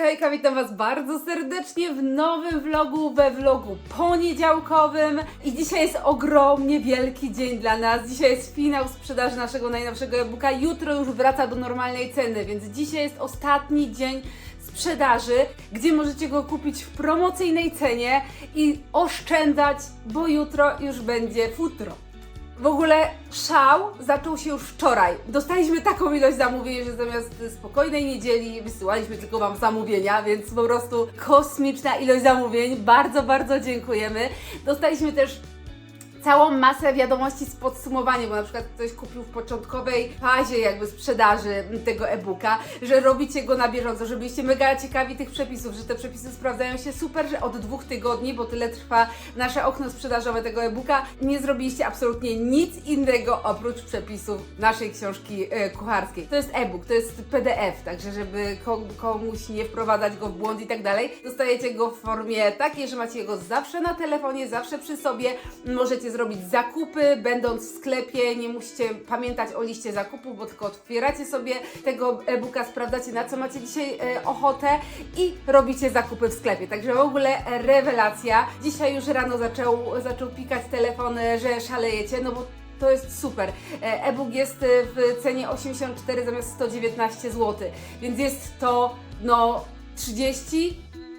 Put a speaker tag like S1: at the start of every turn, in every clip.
S1: Hejka, witam Was bardzo serdecznie w nowym vlogu, we vlogu poniedziałkowym. I dzisiaj jest ogromnie wielki dzień dla nas. Dzisiaj jest finał sprzedaży naszego najnowszego e-booka. Jutro już wraca do normalnej ceny, więc dzisiaj jest ostatni dzień sprzedaży, gdzie możecie go kupić w promocyjnej cenie i oszczędzać, bo jutro już będzie futro. W ogóle szał zaczął się już wczoraj. Dostaliśmy taką ilość zamówień, że zamiast spokojnej niedzieli wysyłaliśmy tylko Wam zamówienia, więc po prostu kosmiczna ilość zamówień. Bardzo, bardzo dziękujemy. Dostaliśmy też całą masę wiadomości z podsumowaniem, bo na przykład ktoś kupił w początkowej fazie jakby sprzedaży tego e-booka, że robicie go na bieżąco, że byliście mega ciekawi tych przepisów, że te przepisy sprawdzają się super, że od dwóch tygodni, bo tyle trwa nasze okno sprzedażowe tego e-booka, nie zrobiliście absolutnie nic innego oprócz przepisów naszej książki e, kucharskiej. To jest e-book, to jest PDF, także żeby ko- komuś nie wprowadzać go w błąd i tak dalej, dostajecie go w formie takiej, że macie go zawsze na telefonie, zawsze przy sobie, możecie zrobić zakupy, będąc w sklepie, nie musicie pamiętać o liście zakupów, bo tylko otwieracie sobie tego e-booka, sprawdzacie na co macie dzisiaj e, ochotę i robicie zakupy w sklepie. Także w ogóle rewelacja. Dzisiaj już rano zaczął, zaczął pikać telefon, że szalejecie, no bo to jest super. E, E-book jest e, w cenie 84 zamiast 119 zł, więc jest to no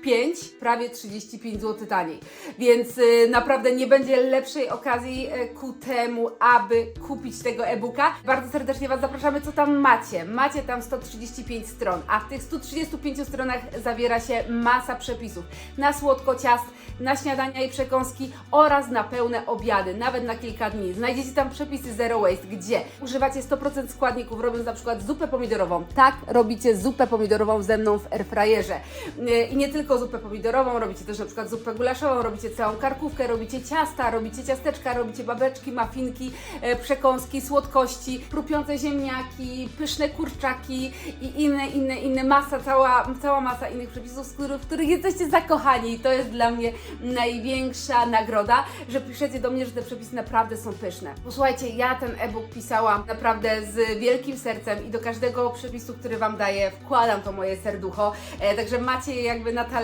S1: 35, prawie 35 zł taniej. Więc y, naprawdę nie będzie lepszej okazji y, ku temu, aby kupić tego e-booka. Bardzo serdecznie Was zapraszamy, co tam macie. Macie tam 135 stron, a w tych 135 stronach zawiera się masa przepisów na słodko ciast, na śniadania i przekąski oraz na pełne obiady, nawet na kilka dni. Znajdziecie tam przepisy Zero Waste, gdzie używacie 100% składników, robiąc na przykład zupę pomidorową. Tak, robicie zupę pomidorową ze mną w airfryerze. Yy, I nie tylko zupę pomidorową, robicie też na przykład zupę gulaszową, robicie całą karkówkę, robicie ciasta, robicie ciasteczka, robicie babeczki, mafinki, e, przekąski, słodkości, chrupiące ziemniaki, pyszne kurczaki i inne, inne, inne masa, cała, cała masa innych przepisów, z których, w których jesteście zakochani. I to jest dla mnie największa nagroda, że piszecie do mnie, że te przepisy naprawdę są pyszne. Posłuchajcie, ja ten e-book pisałam naprawdę z wielkim sercem i do każdego przepisu, który Wam daję, wkładam to moje serducho, e, także macie jakby na talerzu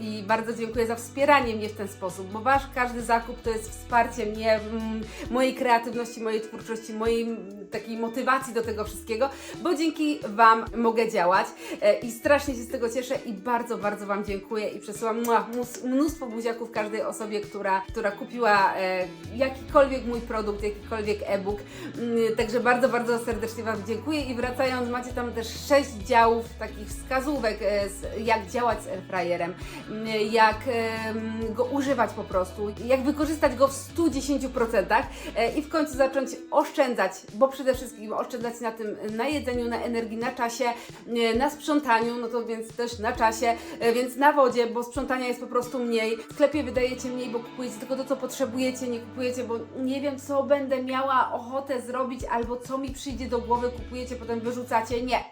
S1: i bardzo dziękuję za wspieranie mnie w ten sposób, bo Wasz każdy zakup to jest wsparcie mnie, mm, mojej kreatywności, mojej twórczości, mojej mm, takiej motywacji do tego wszystkiego, bo dzięki Wam mogę działać e, i strasznie się z tego cieszę i bardzo, bardzo Wam dziękuję i przesyłam mnóstwo buziaków każdej osobie, która, która kupiła e, jakikolwiek mój produkt, jakikolwiek e-book. Mm, Także bardzo, bardzo serdecznie Wam dziękuję i wracając, macie tam też sześć działów takich wskazówek, e, jak działać z airfryerem, mm, jak go używać po prostu, jak wykorzystać go w 110% e, i w końcu zacząć oszczędzać, bo przede wszystkim oszczędzać na tym, na jedzeniu, na energii, na czasie, e, na sprzątaniu, no to więc też na czasie, e, więc na wodzie, bo sprzątania jest po prostu mniej. W sklepie wydajecie mniej, bo kupujecie tylko to, co potrzebujecie, nie kupujecie, bo nie wiem, co będę miała ochotę zrobić, albo co mi przyjdzie do głowy, kupujecie, potem wyrzucacie. Nie.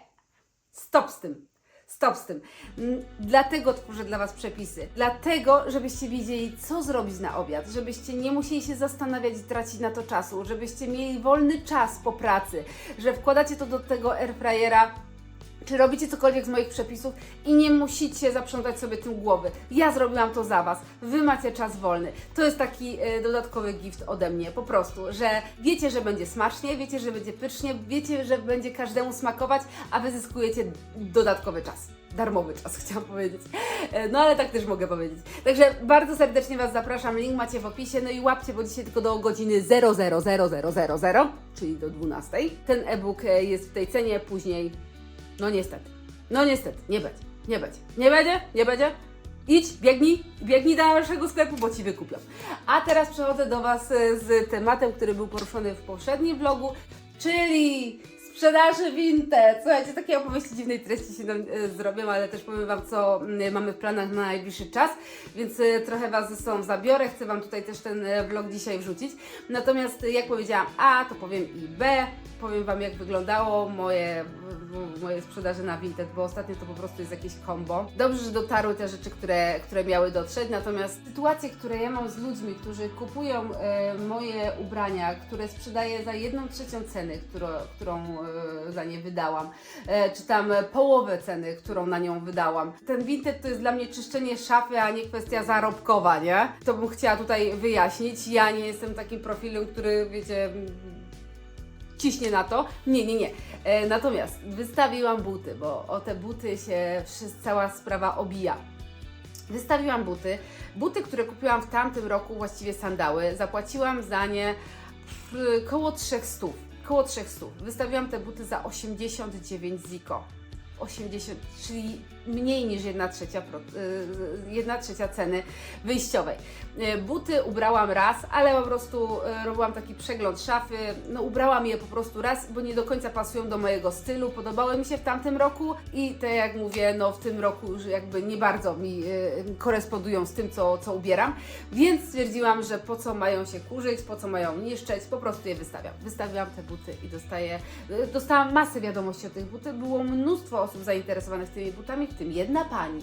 S1: Stop z tym. Stop z tym. Mm, Dlatego tworzę dla Was przepisy. Dlatego, żebyście wiedzieli, co zrobić na obiad, żebyście nie musieli się zastanawiać i tracić na to czasu, żebyście mieli wolny czas po pracy, że wkładacie to do tego airfryera czy robicie cokolwiek z moich przepisów i nie musicie zaprzątać sobie tym głowy. Ja zrobiłam to za Was. Wy macie czas wolny. To jest taki e, dodatkowy gift ode mnie, po prostu, że wiecie, że będzie smacznie, wiecie, że będzie pysznie, wiecie, że będzie każdemu smakować, a Wy zyskujecie dodatkowy czas. Darmowy czas, chciałam powiedzieć. E, No ale tak też mogę powiedzieć. Także bardzo serdecznie Was zapraszam. Link macie w opisie. No i łapcie, bo dzisiaj tylko do godziny 000000, czyli do 12. Ten e-book e, jest w tej cenie, później no niestety. No niestety, nie będzie. Nie będzie. Nie będzie? Nie będzie? Idź, biegnij, biegnij do naszego sklepu, bo Ci wykupią. A teraz przechodzę do Was e, z tematem, który był poruszony w poprzednim vlogu, czyli sprzedaży Vinted. Słuchajcie, takie opowieści dziwnej treści się nam e, zrobią, ale też powiem Wam, co mamy w planach na najbliższy czas, więc e, trochę Was ze sobą zabiorę. Chcę Wam tutaj też ten e, vlog dzisiaj wrzucić. Natomiast jak powiedziałam A, to powiem i B. Powiem Wam, jak wyglądało moje, moje sprzedaże na Vinted, bo ostatnio to po prostu jest jakieś kombo. Dobrze, że dotarły te rzeczy, które, które miały dotrzeć, natomiast sytuacje, które ja mam z ludźmi, którzy kupują e, moje ubrania, które sprzedaję za jedną trzecią ceny, którą, którą za nie wydałam, e, czy tam połowę ceny, którą na nią wydałam. Ten Vinted to jest dla mnie czyszczenie szafy, a nie kwestia zarobkowa, nie? To bym chciała tutaj wyjaśnić. Ja nie jestem takim profilem, który, wiecie, ciśnie na to. Nie, nie, nie. E, natomiast wystawiłam buty, bo o te buty się wszyscy, cała sprawa obija. Wystawiłam buty. Buty, które kupiłam w tamtym roku, właściwie sandały, zapłaciłam za nie pff, koło 300. Koło 300. Wystawiłam te buty za 89 ziko. 80, czyli mniej niż 1 trzecia, pro- y, jedna trzecia ceny wyjściowej. Y, Buty ubrałam raz, ale po prostu y, robiłam taki przegląd szafy. No, ubrałam je po prostu raz, bo nie do końca pasują do mojego stylu. Podobały mi się w tamtym roku i te, jak mówię, no w tym roku już jakby nie bardzo mi y, korespondują z tym, co, co ubieram. Więc stwierdziłam, że po co mają się kurzyć, po co mają niszczeć, po prostu je wystawiam. Wystawiłam te buty i dostaję, y, dostałam masę wiadomości o tych butach. Było mnóstwo osób zainteresowanych tymi butami, w tym jedna pani.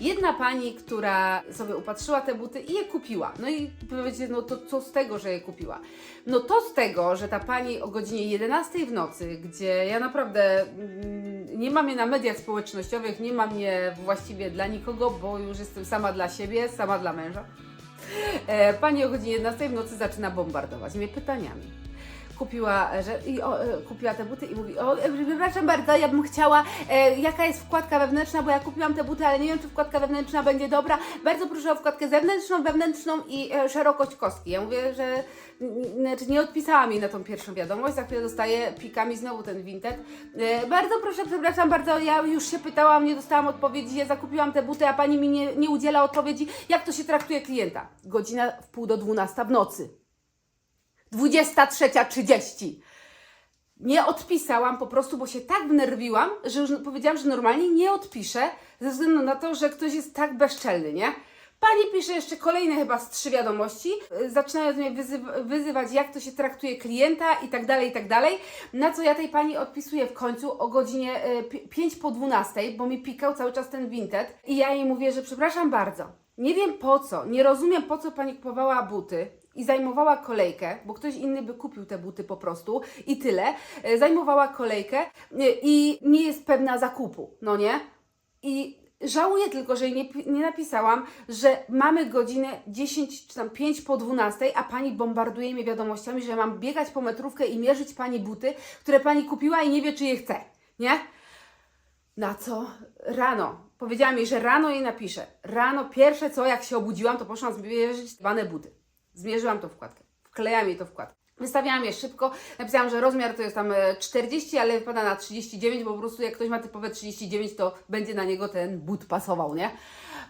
S1: Jedna pani, która sobie upatrzyła te buty i je kupiła. No i powiecie, no to co z tego, że je kupiła? No to z tego, że ta pani o godzinie 11 w nocy, gdzie ja naprawdę mm, nie mam je na mediach społecznościowych, nie mam je właściwie dla nikogo, bo już jestem sama dla siebie, sama dla męża. E, pani o godzinie 11 w nocy zaczyna bombardować mnie pytaniami kupiła, e, że, i, o, e, kupiła te buty i mówi, o, e, przepraszam bardzo, ja bym chciała, e, jaka jest wkładka wewnętrzna, bo ja kupiłam te buty, ale nie wiem, czy wkładka wewnętrzna będzie dobra. Bardzo proszę o wkładkę zewnętrzną, wewnętrzną i e, szerokość kostki. Ja mówię, że znaczy nie odpisałam jej na tą pierwszą wiadomość, za chwilę dostaję pikami znowu ten Vinted. E, bardzo proszę, przepraszam bardzo, ja już się pytałam, nie dostałam odpowiedzi, ja zakupiłam te buty, a pani mi nie, nie udziela odpowiedzi, jak to się traktuje klienta. Godzina w pół do 12 w nocy. 23.30. Nie odpisałam po prostu, bo się tak wnerwiłam, że już powiedziałam, że normalnie nie odpiszę, ze względu na to, że ktoś jest tak bezczelny, nie? Pani pisze jeszcze kolejne chyba z trzy wiadomości, yy, zaczynając mnie wyzyw- wyzywać, jak to się traktuje klienta i tak dalej, i tak dalej. Na co ja tej pani odpisuję w końcu o godzinie 5 po 12, bo mi pikał cały czas ten Vinted i ja jej mówię, że przepraszam bardzo, nie wiem po co, nie rozumiem po co pani kupowała buty i zajmowała kolejkę, bo ktoś inny by kupił te buty po prostu i tyle. E, Zajmowała kolejkę e, i nie jest pewna zakupu, no nie? I żałuję tylko, że nie, nie napisałam, że mamy godzinę 10 czy tam 5 po 12, a pani bombarduje mnie wiadomościami, że mam biegać po metrówkę i mierzyć pani buty, które pani kupiła i nie wie, czy je chce, nie? Na co? Rano. Powiedziałam jej, że rano jej napiszę. Rano pierwsze co, jak się obudziłam, to poszłam zmierzyć dane buty. Zmierzyłam tą wkładkę. Wklejam jej to wkładkę. Wystawiałam je szybko. Napisałam, że rozmiar to jest tam e, 40, ale wypada na 39, bo po prostu jak ktoś ma typowe 39, to będzie na niego ten but pasował, nie?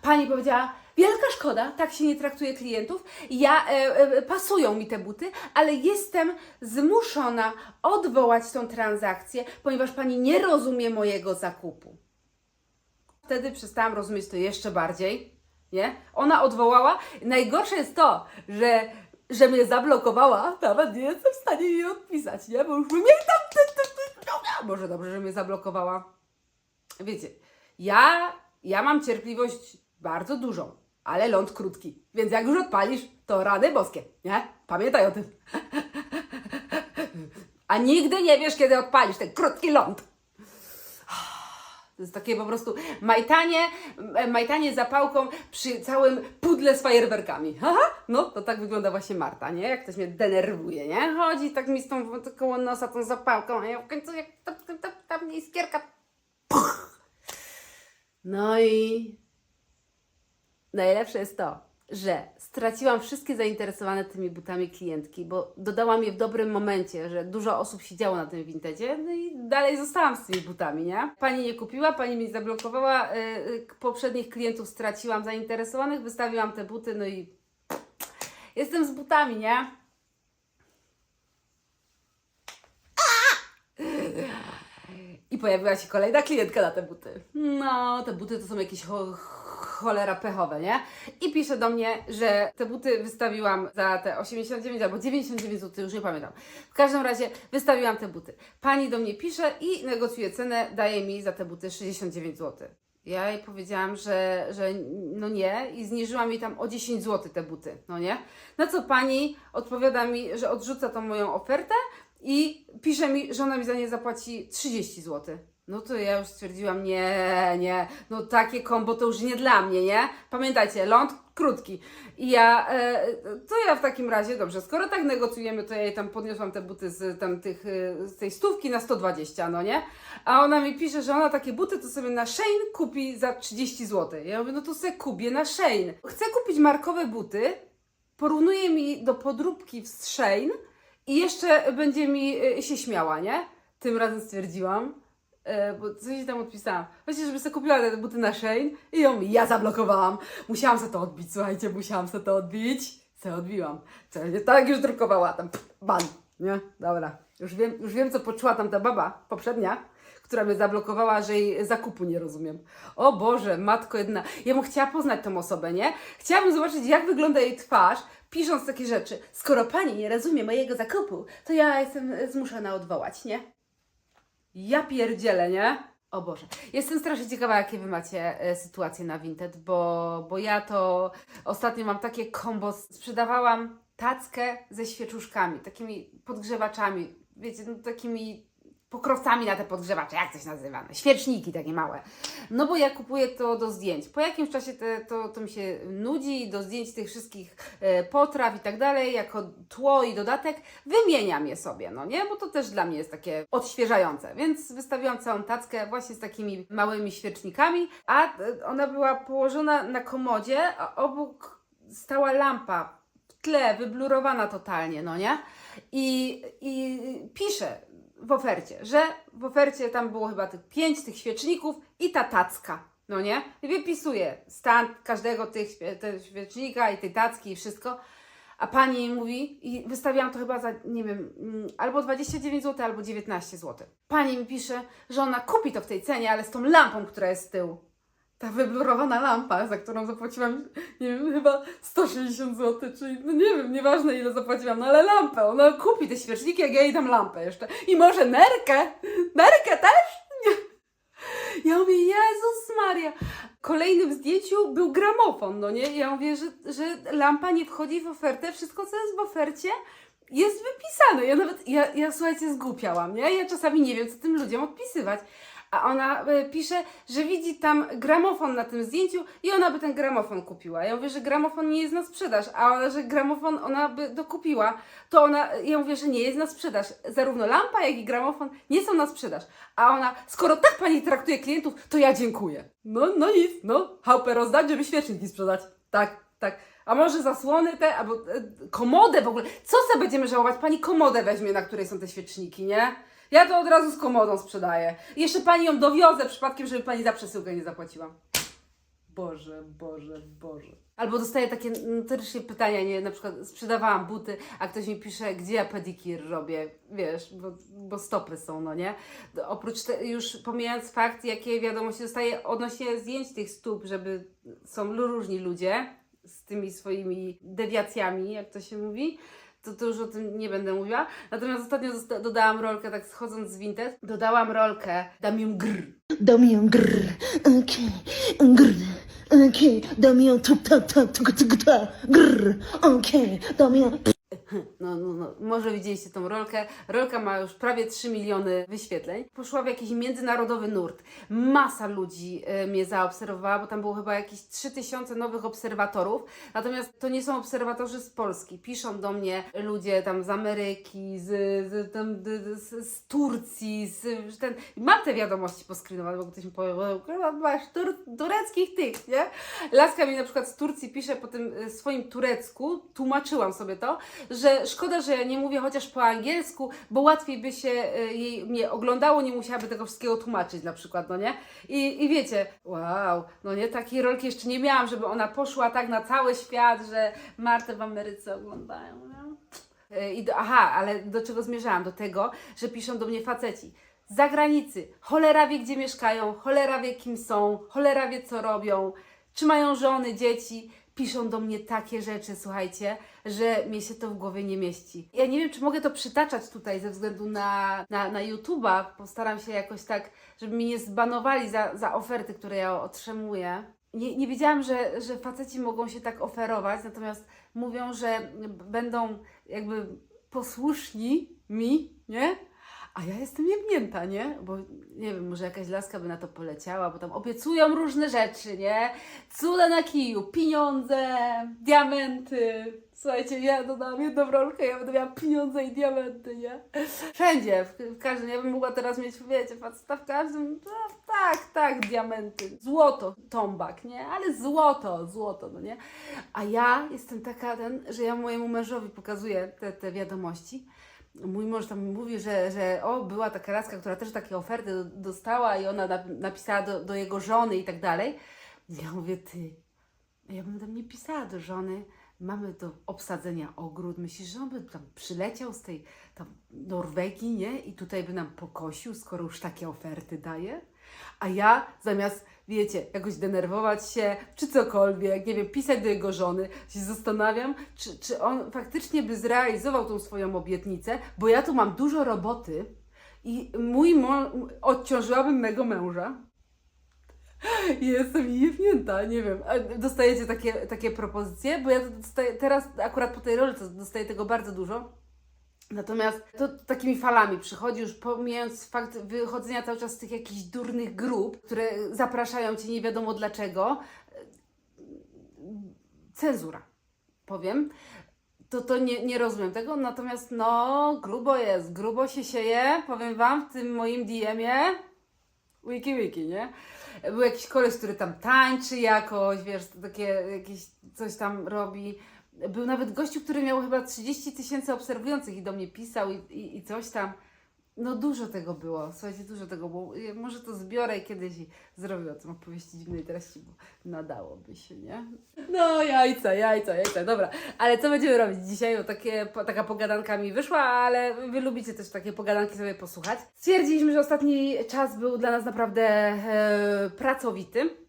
S1: Pani powiedziała, wielka szkoda, tak się nie traktuje klientów. Ja, e, e, pasują mi te buty, ale jestem zmuszona odwołać tą transakcję, ponieważ pani nie rozumie mojego zakupu. Wtedy przestałam rozumieć to jeszcze bardziej, nie? Ona odwołała. Najgorsze jest to, że, że mnie zablokowała, nawet nie jestem w stanie jej odpisać, nie? Bo już mnie tam... ty- ty- ty-. Może dobrze, że mnie zablokowała. Wiecie, ja, ja mam cierpliwość bardzo dużą, ale ląd krótki. Więc jak już odpalisz, to rany boskie, nie? Pamiętaj o tym. A nigdy nie wiesz, kiedy odpalisz ten krótki ląd. To jest takie po prostu majtanie, majtanie zapałką przy całym pudle z fajerwerkami. Aha, no to tak wygląda właśnie Marta, nie? Jak ktoś mnie denerwuje, nie? Chodzi tak mi z tą koło nosa tą zapałką, a ja w końcu jak tam, tam, tam, tam iskierka. Puch. No i najlepsze jest to, że straciłam wszystkie zainteresowane tymi butami klientki, bo dodałam je w dobrym momencie, że dużo osób siedziało na tym vintage, no i dalej zostałam z tymi butami, nie? Pani nie kupiła, pani mi zablokowała, y, y, poprzednich klientów straciłam zainteresowanych, wystawiłam te buty, no i jestem z butami, nie? I pojawiła się kolejna klientka na te buty. No, te buty to są jakieś cholera pechowe, nie? I pisze do mnie, że te buty wystawiłam za te 89 albo 99 zł, już nie pamiętam. W każdym razie wystawiłam te buty. Pani do mnie pisze i negocjuje cenę, daje mi za te buty 69 zł. Ja jej powiedziałam, że, że no nie i zniżyłam jej tam o 10 zł te buty, no nie? Na co pani odpowiada mi, że odrzuca tą moją ofertę i pisze mi, że ona mi za nie zapłaci 30 zł. No to ja już stwierdziłam, nie, nie, no takie kombo to już nie dla mnie, nie? Pamiętajcie, ląd krótki. I ja, e, to ja w takim razie, dobrze, skoro tak negocjujemy, to ja jej tam podniosłam te buty z, tam tych, e, z tej stówki na 120, no nie? A ona mi pisze, że ona takie buty to sobie na Shein kupi za 30 zł. Ja mówię, no to sobie kupię na Shein. Chcę kupić markowe buty, porównuje mi do podróbki w Shein i jeszcze będzie mi y, się śmiała, nie? Tym razem stwierdziłam, e, bo coś tam odpisałam. Właśnie, żeby sobie kupiła te buty na Shein i ją ja zablokowałam. Musiałam sobie to odbić, słuchajcie, musiałam sobie to odbić. Co odbiłam. Co, tak już drukowała tam, ban, nie? Dobra, już wiem, już wiem, co poczuła tam ta baba poprzednia, która mnie zablokowała, że jej zakupu nie rozumiem. O Boże, matko jedna. Ja bym chciała poznać tą osobę, nie? Chciałabym zobaczyć, jak wygląda jej twarz, pisząc takie rzeczy. Skoro pani nie rozumie mojego zakupu, to ja jestem zmuszona odwołać, nie? Ja pierdzielę, nie? O Boże. Jestem strasznie ciekawa, jakie Wy macie e, sytuacje na Vinted, bo, bo ja to ostatnio mam takie kombo. Sprzedawałam tackę ze świeczuszkami, takimi podgrzewaczami, wiecie, no, takimi pokrowcami na te podgrzewacze, jak się nazywa? Świeczniki takie małe. No bo ja kupuję to do zdjęć. Po jakimś czasie te, to, to mi się nudzi, do zdjęć tych wszystkich e, potraw i tak dalej, jako tło i dodatek, wymieniam je sobie, no nie? Bo to też dla mnie jest takie odświeżające. Więc wystawiłam całą tackę właśnie z takimi małymi świecznikami, a e, ona była położona na komodzie, a obok stała lampa w tle, wyblurowana totalnie, no nie? I, i pisze w ofercie, że w ofercie tam było chyba tych pięć tych świeczników i ta tacka, no nie? I wypisuje stan każdego tych świecznika i tej tacki i wszystko. A pani mówi, i wystawiałam to chyba za, nie wiem, mm, albo 29 zł, albo 19 zł. Pani mi pisze, że ona kupi to w tej cenie, ale z tą lampą, która jest z tyłu. Ta wyblurowana lampa, za którą zapłaciłam, nie wiem, chyba 160 zł, czyli no nie wiem, nieważne ile zapłaciłam, no ale lampę. Ona kupi te świeczniki, jak ja jej dam lampę jeszcze. I może nerkę? Nerkę też? Nie. Ja mówię, Jezus Maria. Kolejnym zdjęciu był gramofon, no nie? Ja mówię, że, że lampa nie wchodzi w ofertę, wszystko co jest w ofercie jest wypisane. Ja nawet, ja, ja słuchajcie, zgłupiałam, nie? Ja czasami nie wiem, co tym ludziom odpisywać. A ona e, pisze, że widzi tam gramofon na tym zdjęciu i ona by ten gramofon kupiła. Ja mówię, że gramofon nie jest na sprzedaż, a ona, że gramofon ona by dokupiła. To ona, ja mówię, że nie jest na sprzedaż. Zarówno lampa, jak i gramofon nie są na sprzedaż. A ona, skoro tak pani traktuje klientów, to ja dziękuję. No, no nic, no, chałupę rozdać, żeby świeczniki sprzedać. Tak, tak. A może zasłony te, albo e, komodę w ogóle. Co sobie będziemy żałować? Pani komodę weźmie, na której są te świeczniki, nie? Ja to od razu z komodą sprzedaję. Jeszcze pani ją dowiozę przypadkiem, żeby pani za przesyłkę nie zapłaciła. Boże, Boże, Boże. Albo dostaję takie notorycznie pytania, nie, na przykład sprzedawałam buty, a ktoś mi pisze, gdzie ja pedikir robię, wiesz, bo, bo stopy są, no nie? Oprócz te, już pomijając fakt, jakie wiadomości dostaję odnośnie zdjęć tych stóp, żeby są różni ludzie z tymi swoimi dewiacjami, jak to się mówi, to, to już o tym nie będę mówiła. Natomiast ostatnio dodałam rolkę, tak schodząc z Vinted, dodałam rolkę Damium Grr.
S2: Damian grr, okej, grr, okej, Damian tup tup tup tuk tuk ta, grr, okej, Damian
S1: No, no, no, może widzieliście tą rolkę. Rolka ma już prawie 3 miliony wyświetleń. Poszła w jakiś międzynarodowy nurt. Masa ludzi e, mnie zaobserwowała, bo tam było chyba jakieś 3000 nowych obserwatorów. Natomiast to nie są obserwatorzy z Polski. Piszą do mnie ludzie tam z Ameryki, z, z, tam, z, z Turcji, z, ten... Mam te wiadomości poskrinowane, bo ktoś mi powie, "O, kurwa, masz tur, tureckich tych, nie? Laska mi na przykład z Turcji pisze po tym e, swoim turecku, tłumaczyłam sobie to, że szkoda, że nie mówię chociaż po angielsku, bo łatwiej by się e, jej mnie oglądało, nie musiałaby tego wszystkiego tłumaczyć na przykład, no nie? I, i wiecie, wow, no nie, takiej rolki jeszcze nie miałam, żeby ona poszła tak na cały świat, że Martę w Ameryce oglądają, no. E, I do, aha, ale do czego zmierzałam? Do tego, że piszą do mnie faceci. Zagranicy. Cholera wie, gdzie mieszkają, cholera wie, kim są, cholera wie, co robią, czy mają żony, dzieci. Piszą do mnie takie rzeczy, słuchajcie, że mnie się to w głowie nie mieści. Ja nie wiem, czy mogę to przytaczać tutaj ze względu na, na, na YouTube'a. Postaram się jakoś tak, żeby mi nie zbanowali za, za oferty, które ja otrzymuję. Nie, nie wiedziałam, że, że faceci mogą się tak oferować, natomiast mówią, że będą jakby posłuszni mi nie? A ja jestem jebnięta, nie? Bo nie wiem, może jakaś laska by na to poleciała, bo tam obiecują różne rzeczy, nie? Cuda na kiju, pieniądze, diamenty. Słuchajcie, ja dodałam jedną rolkę, ja będę miała pieniądze i diamenty, nie? Wszędzie, w, w każdym, ja bym mogła teraz mieć, wiecie, faceta w każdym, no, tak, tak, diamenty. Złoto, tombak, nie? Ale złoto, złoto, no nie? A ja jestem taka, ten, że ja mojemu mężowi pokazuję te, te wiadomości. Mój mąż tam mówi, że, że o, była taka laska, która też takie oferty do- dostała i ona nap- napisała do, do jego żony i tak dalej. Ja mówię, ty, ja bym tam nie pisała do żony, mamy do obsadzenia ogród. Myślisz, że on by tam przyleciał z tej tam Norwegii, nie? I tutaj by nam pokosił, skoro już takie oferty daje? A ja zamiast, wiecie, jakoś denerwować się, czy cokolwiek, nie wiem, pisać do jego żony, się zastanawiam, czy, czy on faktycznie by zrealizował tą swoją obietnicę, bo ja tu mam dużo roboty i mój mąż, odciążyłabym mego męża. Jestem jewnięta, nie wiem. Dostajecie takie, takie propozycje? Bo ja dostaję, teraz akurat po tej roli dostaję tego bardzo dużo. Natomiast to takimi falami przychodzi, już pomijając fakt wychodzenia cały czas z tych jakichś durnych grup, które zapraszają cię nie wiadomo dlaczego. Cenzura, powiem. To, to nie, nie rozumiem tego, natomiast no, grubo jest, grubo się sieje, powiem Wam, w tym moim DM-ie. Wiki, wiki, nie? Był jakiś koleś, który tam tańczy jakoś, wiesz, takie jakieś coś tam robi. Był nawet gościu, który miał chyba 30 tysięcy obserwujących i do mnie pisał i, i, i coś tam. No dużo tego było, słuchajcie, dużo tego było. Może to zbiorę kiedyś i zrobię o tym opowieści dziwnej treści, bo nadałoby się, nie? No jajca, jajca, jajca, dobra. Ale co będziemy robić dzisiaj? Bo takie, taka pogadanka mi wyszła, ale Wy lubicie też takie pogadanki sobie posłuchać. Stwierdziliśmy, że ostatni czas był dla nas naprawdę e, pracowity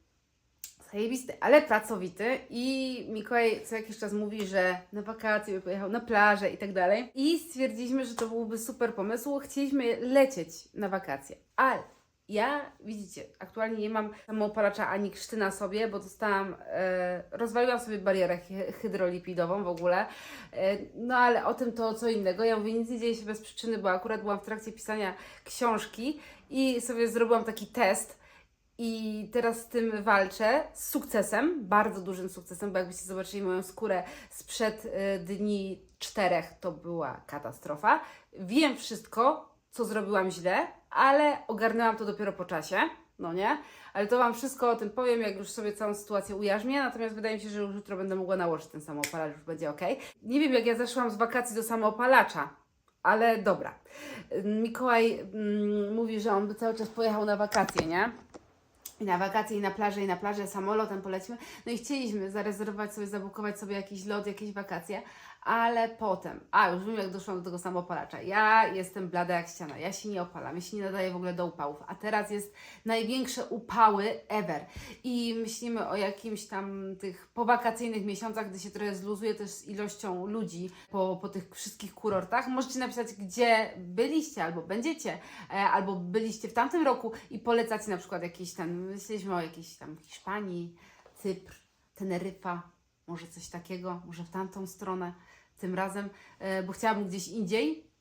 S1: zajebisty, ale pracowity i Mikołaj co jakiś czas mówi, że na wakacje by pojechał na plażę i tak dalej. I stwierdziliśmy, że to byłby super pomysł. Chcieliśmy lecieć na wakacje, ale ja, widzicie, aktualnie nie mam samoopalacza ani krzty na sobie, bo dostałam, e, rozwaliłam sobie barierę hy- hydrolipidową w ogóle, e, no ale o tym to co innego. Ja mówię, nic nie dzieje się bez przyczyny, bo akurat byłam w trakcie pisania książki i sobie zrobiłam taki test, i teraz z tym walczę z sukcesem, bardzo dużym sukcesem, bo jakbyście zobaczyli moją skórę sprzed y, dni czterech, to była katastrofa. Wiem wszystko, co zrobiłam źle, ale ogarnęłam to dopiero po czasie, no nie? Ale to Wam wszystko o tym powiem, jak już sobie całą sytuację ujarzmię, natomiast wydaje mi się, że już jutro będę mogła nałożyć ten samoopalacz, już będzie ok. Nie wiem, jak ja zeszłam z wakacji do samoopalacza, ale dobra. Mikołaj mm, mówi, że on by cały czas pojechał na wakacje, nie? I na wakacje, i na plażę, i na plażę samolotem polecimy. No i chcieliśmy zarezerwować sobie, zabukować sobie jakiś lot, jakieś wakacje, ale potem, a już wiem jak doszłam do tego samopalacza. Ja jestem blada jak ściana, ja się nie opalam, ja się nie nadaję w ogóle do upałów, a teraz jest największe upały ever. I myślimy o jakimś tam tych powakacyjnych miesiącach, gdy się trochę zluzuje też z ilością ludzi po, po tych wszystkich kurortach. Możecie napisać, gdzie byliście albo będziecie, e, albo byliście w tamtym roku i polecać na przykład jakieś tam, myśleliśmy o jakiejś tam Hiszpanii, Cypr, Teneryfa, może coś takiego, może w tamtą stronę tym razem, e, bo chciałabym gdzieś indziej.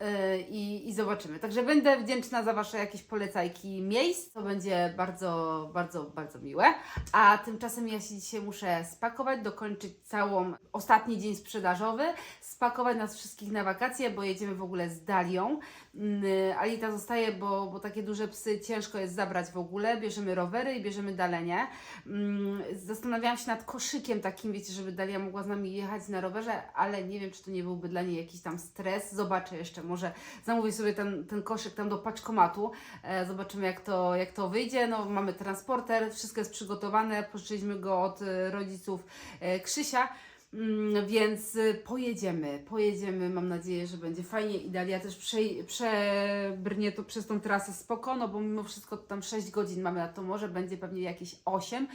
S1: E, I, I zobaczymy. Także będę wdzięczna za Wasze jakieś polecajki miejsc. To będzie bardzo, bardzo, bardzo miłe. A tymczasem ja się dzisiaj muszę spakować, dokończyć całą ostatni dzień sprzedażowy, spakować nas wszystkich na wakacje, bo jedziemy w ogóle z Dalią. Mm, Alita zostaje, bo, bo takie duże psy ciężko jest zabrać w ogóle. Bierzemy rowery i bierzemy dalenie. Mm, Zastanawiałam się nad koszykiem takim, wiecie, żeby Dalia mogła z nami jechać na rowerze, ale nie wiem, czy to nie byłby dla niej jakiś tam stres. Zobaczę jeszcze, może zamówię sobie ten, ten koszyk tam do paczkomatu. E, zobaczymy, jak to, jak to wyjdzie. No, mamy transporter, wszystko jest przygotowane. Pożyczyliśmy go od e, rodziców e, Krzysia. Mm, Więc y, pojedziemy, pojedziemy, mam nadzieję, że będzie fajnie i Dalia też przej- przebrnie to przez tą trasę spoko, no bo mimo wszystko tam 6 godzin mamy na to morze, będzie pewnie jakieś 8.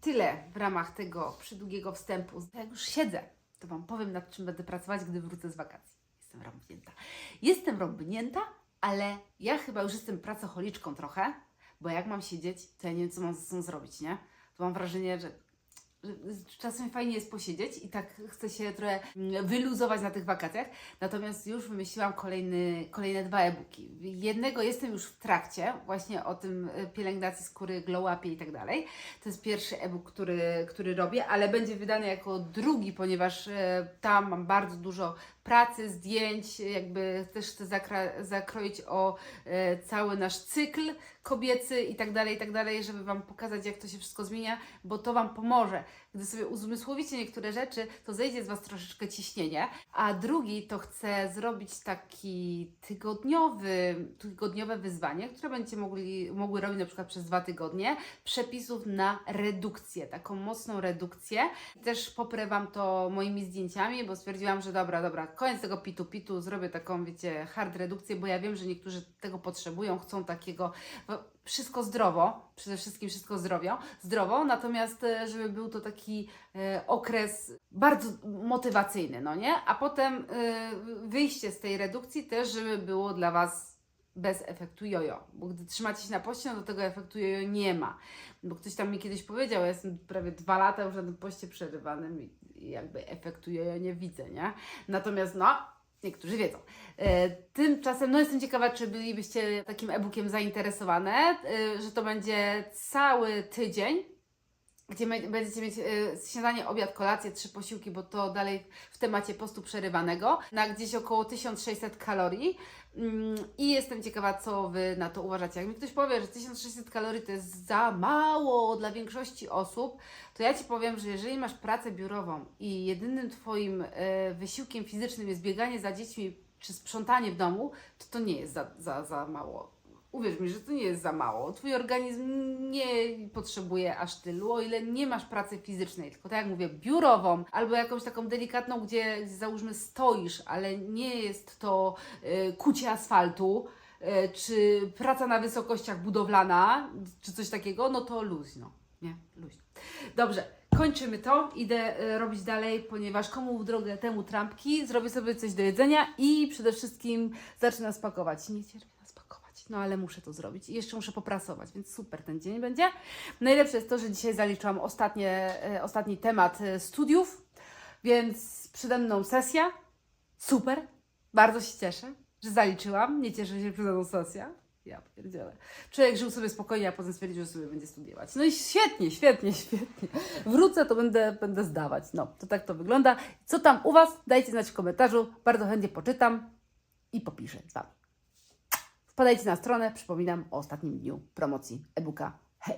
S1: Tyle w ramach tego przydługiego wstępu. Jak już siedzę, to Wam powiem, nad czym będę pracować, gdy wrócę z wakacji. Jestem rąbnięta. Jestem rąbnięta, ale ja chyba już jestem pracocholiczką trochę, bo jak mam siedzieć, to ja nie wiem, co mam ze sobą zrobić, nie? To mam wrażenie, że czasem fajnie jest posiedzieć i tak chcę się trochę mm, wyluzować na tych wakacjach. Natomiast już wymyśliłam kolejny, kolejne dwa e-booki. Jednego jestem już w trakcie, właśnie o tym y, pielęgnacji skóry, glow upie i tak dalej. To jest pierwszy e-book, który, który robię, ale będzie wydany jako drugi, ponieważ e, tam mam bardzo dużo pracy, zdjęć, jakby też chcę zakroić o e, cały nasz cykl kobiecy i tak dalej, i tak dalej, żeby Wam pokazać, jak to się wszystko zmienia, bo to Wam pomoże. Gdy sobie uzmysłowicie niektóre rzeczy, to zejdzie z Was troszeczkę ciśnienie. A drugi to chcę zrobić taki tygodniowy, tygodniowe wyzwanie, które będziecie mogli, mogły robić na przykład przez dwa tygodnie, przepisów na redukcję, taką mocną redukcję. Też poprę Wam to moimi zdjęciami, bo stwierdziłam, że dobra, dobra, koniec tego pitu-pitu, zrobię taką, wiecie, hard redukcję, bo ja wiem, że niektórzy tego potrzebują, chcą takiego, bo wszystko zdrowo, przede wszystkim wszystko zdrowio, zdrowo, natomiast e, żeby był to taki e, okres bardzo motywacyjny, no nie? A potem e, wyjście z tej redukcji też, żeby było dla Was bez efektu jojo, bo gdy trzymacie się na poście, no to tego efektu jojo nie ma. Bo ktoś tam mi kiedyś powiedział, ja jestem prawie dwa lata już na tym poście przerywanym i jakby efektu jojo nie widzę, nie? Natomiast no, niektórzy wiedzą. E, tymczasem, no jestem ciekawa, czy bylibyście takim e-bookiem zainteresowane, e, że to będzie cały tydzień, gdzie będziecie mieć e, śniadanie, obiad, kolację, trzy posiłki, bo to dalej w temacie postu przerywanego, na gdzieś około 1600 kalorii. Mm, I jestem ciekawa, co Wy na to uważacie. Jak mi ktoś powie, że 1600 kalorii to jest za mało dla większości osób, to ja Ci powiem, że jeżeli masz pracę biurową i jedynym Twoim e, wysiłkiem fizycznym jest bieganie za dziećmi czy sprzątanie w domu, to to nie jest za, za, za mało. Uwierz mi, że to nie jest za mało. Twój organizm nie potrzebuje aż tylu, o ile nie masz pracy fizycznej, tylko tak jak mówię, biurową albo jakąś taką delikatną, gdzie, załóżmy stoisz, ale nie jest to y, kucie asfaltu, y, czy praca na wysokościach budowlana, czy coś takiego, no to luźno, nie? Luźno. Dobrze, kończymy to. Idę e, robić dalej, ponieważ komu w drogę temu trampki, zrobię sobie coś do jedzenia i przede wszystkim zacznę spakować. Nie cierpię no ale muszę to zrobić i jeszcze muszę poprasować, więc super ten dzień będzie. Najlepsze jest to, że dzisiaj zaliczyłam ostatnie, e, ostatni temat e, studiów, więc przede mną sesja. Super, bardzo się cieszę, że zaliczyłam. Nie cieszę się, przede mną sesja. Ja pierdzielę. Człowiek żył sobie spokojnie, a potem stwierdził, że sobie będzie studiować. No i świetnie, świetnie, świetnie. Wrócę, to będę, będę zdawać. No, to tak to wygląda. Co tam u Was? Dajcie znać w komentarzu. Bardzo chętnie poczytam i popiszę z Wami. Podajcie na stronę, przypominam o ostatnim dniu promocji e-booka. Hej!